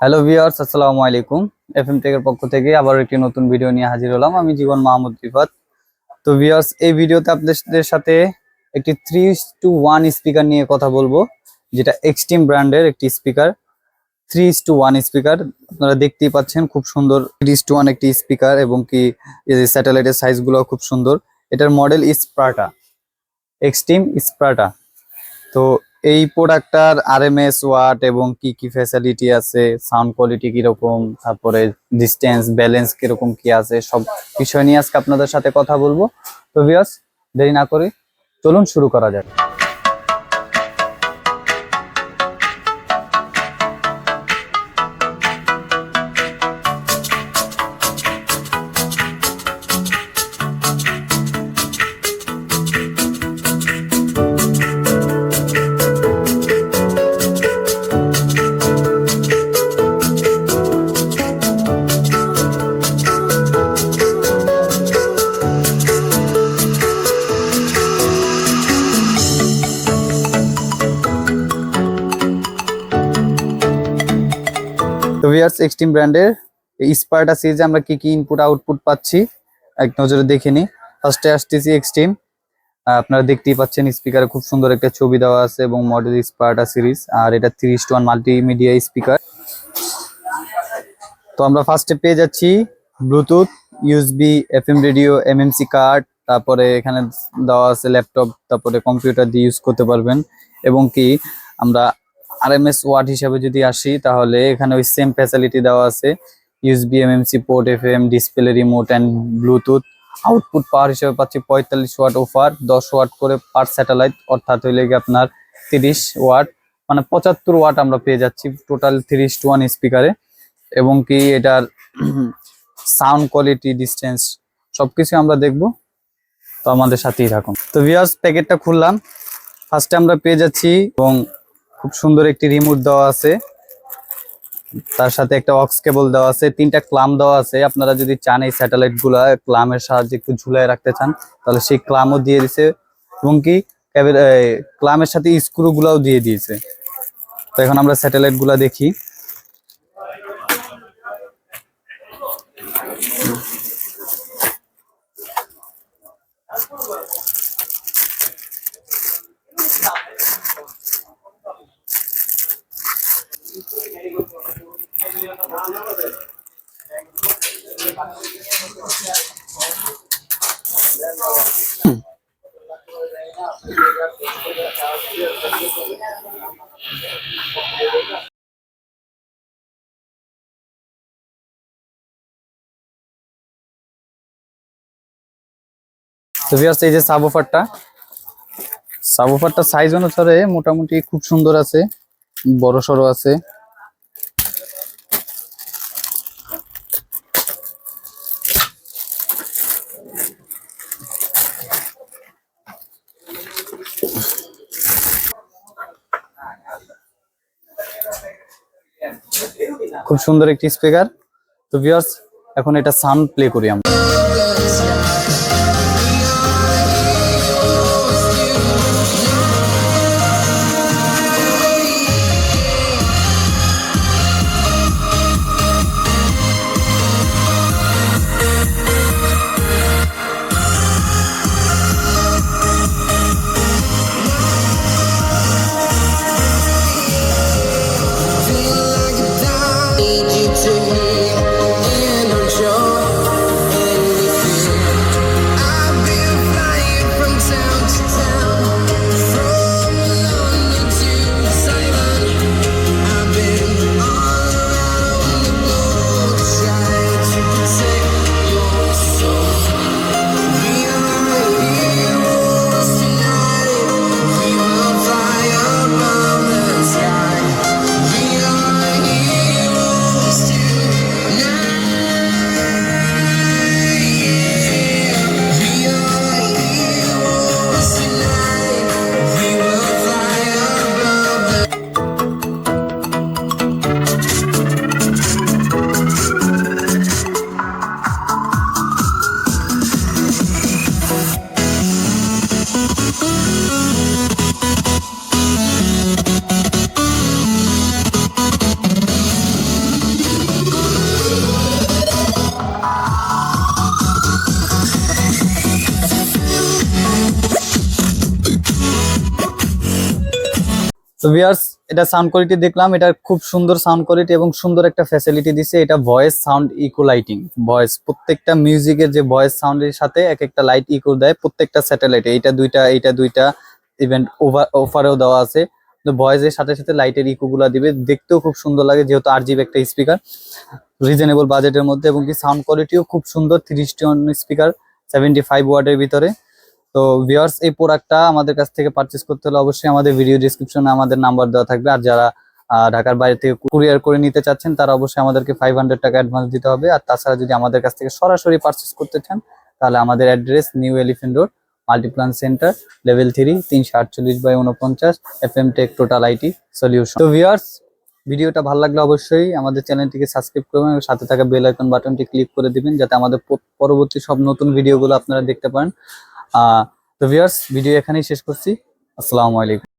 Hello viewers আসসালামু আলাইকুম। FM টেকের পক্ষ থেকে আবার একটি নতুন ভিডিও নিয়ে হাজির হলাম। আমি জীবন মাহমুদ রিফাত। তো ভিউয়ার্স এই ভিডিওতে আপনাদের সাথে একটি থ্রি টু ওয়ান স্পিকার নিয়ে কথা বলব, যেটা এক্সট্রিম ব্র্যান্ডের একটি speaker three two one speaker আপনারা দেখতেই পাচ্ছেন খুব সুন্দর থ্রি টু ওয়ান একটি স্পিকার এবং কি স্যাটেলাইটের সাইজগুলো খুব সুন্দর। এটার মডেল স্প্রাটা এক্সট্রিম স্প্রাটা তো এই প্রোডাক্টটার এস ওয়াট এবং কি কি ফ্যাসিলিটি আছে সাউন্ড কোয়ালিটি কীরকম, তারপরে ডিস্টেন্স ব্যালেন্স কীরকম কি আছে, সব বিষয় নিয়ে আজকে আপনাদের সাথে কথা বলব। তো বিয়াস দেরি না করে চলুন শুরু করা যাক। তো ভিউয়ার্স এক্সট্রিম ব্র্যান্ডের স্পার্টা সিরিজে আমরা কি কি ইনপুট আউটপুট পাচ্ছি, এক নজরে দেখে নিই। ফার্স্টে আসতেছি এক্সট্রিম আপনারা দেখতেই পাচ্ছেন স্পিকারে খুব সুন্দর একটা ছবি দেওয়া আছে এবং মডেল স্পার্টা সিরিজ আর এটা তিরিশ ওয়ান মাল্টিমিডিয়া স্পিকার তো আমরা ফার্স্টে পেয়ে যাচ্ছি Bluetooth USB FM radio MMC card তারপরে এখানে দেওয়া আছে ল্যাপটপ তারপরে কম্পিউটার দিয়ে ইউজ করতে পারবেন। এবং কি, আমরা আরএমএস ওয়াট হিসাবে যদি আসি, তাহলে এখানে ওই সেম ফ্যাসিলিটি দেওয়া আছে। USB MMC port FM display remote and Bluetooth output power হিসেবে পাচ্ছি পঁয়তাল্লিশ ওয়াট অফার দশ ওয়াট করে পার স্যাটেলাইট অর্থাৎ হইলে গিয়ে আপনার তিরিশ ওয়াট মানে পঁচাত্তর ওয়াট আমরা পেয়ে যাচ্ছি টোটাল তিরিশ টু ওয়ান স্পিকারে এবং কি এটার সাউন্ড কোয়ালিটি ডিস্টেন্স সবকিছু আমরা দেখব। তো আমাদের সাথেই থাকুন। তো ভিউয়ার্স প্যাকেটটা খুললাম। ফার্স্টে আমরা পেয়ে যাচ্ছি এবং খুব সুন্দর একটি রিমোট দেওয়া আছে। তার সাথে একটা অক্স কেবল দেওয়া আছে, তিনটা ক্লাম দেওয়া আছে। আপনারা যদি চান এই স্যাটেলাইটগুলা ক্লামের সাহায্যে একটু ঝুলাই রাখতে চান, তাহলে সেই ক্লামও দিয়ে দিছে। এবং কি ক্লামের সাথে স্ক্রু গুলাও দিয়ে দিয়েছে। তো এখন আমরা স্যাটেলাইটগুলা দেখি। তো ভিউয়ার্স এই যে সাবওফারটা সাবওফারটা সাইজ অনুসারে মোটামুটি খুব সুন্দর আছে। বড় সড়ো আছে। খুব সুন্দর একটি স্পিকার তো ভিউয়ার্স এখন এটা সাউন্ড প্লে করি আমরা। তো ভিউয়ার্স এটা সাউন্ড কোয়ালিটি দেখলাম, এটা খুব সুন্দর সাউন্ড কোয়ালিটি এবং সুন্দর একটা ফ্যাসিলিটি দিছে, এটা voice sound echo lighting voice প্রত্যেকটা মিউজিকের যে ভয়েস সাউন্ডের সাথে এক একটা লাইট ইকো দেয়, প্রত্যেকটা স্যাটেলাইটে এইটা দুইটা এইটা দুইটা ইভেন্ট ওভার অফারেও দেওয়া আছে। ভয়েসের সাথে সাথে লাইটের ইকো গুলা দিবে, দেখতেও খুব সুন্দর লাগে, যেহেতু আর একটা স্পিকার রিজনেবল বাজেটের মধ্যে এবং কি সাউন্ড কোয়ালিটিও খুব সুন্দর three stone speaker seventy five ওয়ার্ডের ভিতরে। তো ভিউয়ার্স এই প্রোডাক্টটা আমাদের কাছ থেকে পারচেস করতে হলে অবশ্যই আমাদের ভিডিও ডিসক্রিপশনে আমাদের নাম্বার দেওয়া থাকবে। আর যারা ঢাকার বাইরে থেকে কুরিয়ার করে নিতে চাচ্ছেন, তারা অবশ্যই আমাদেরকে ফাইভ হান্ড্রেড টাকা অ্যাডভান্স দিতে হবে। আর তাছাড়া যদি আমাদের কাছ থেকে সরাসরি পারচেস করতে চান, তাহলে আমাদের address New Elephant Road Multiplan Center level three তিনশো আটচল্লিশ বাই উনপঞ্চাশ F M tech total IT solution তো ভিউয়ার্স ভিডিওটা ভালো লাগলে অবশ্যই আমাদের চ্যানেলটিকে সাবস্ক্রাইব করবেন এবং সাথে থাকা বেল আইকন বাটনটি ক্লিক করে দিবেন, যাতে আমাদের পরবর্তী সব নতুন ভিডিওগুলো আপনারা দেখতে পারেন। তো ভিউয়ার্স ভিডিও এখানেই শেষ করছি। আসসালামু আলাইকুম।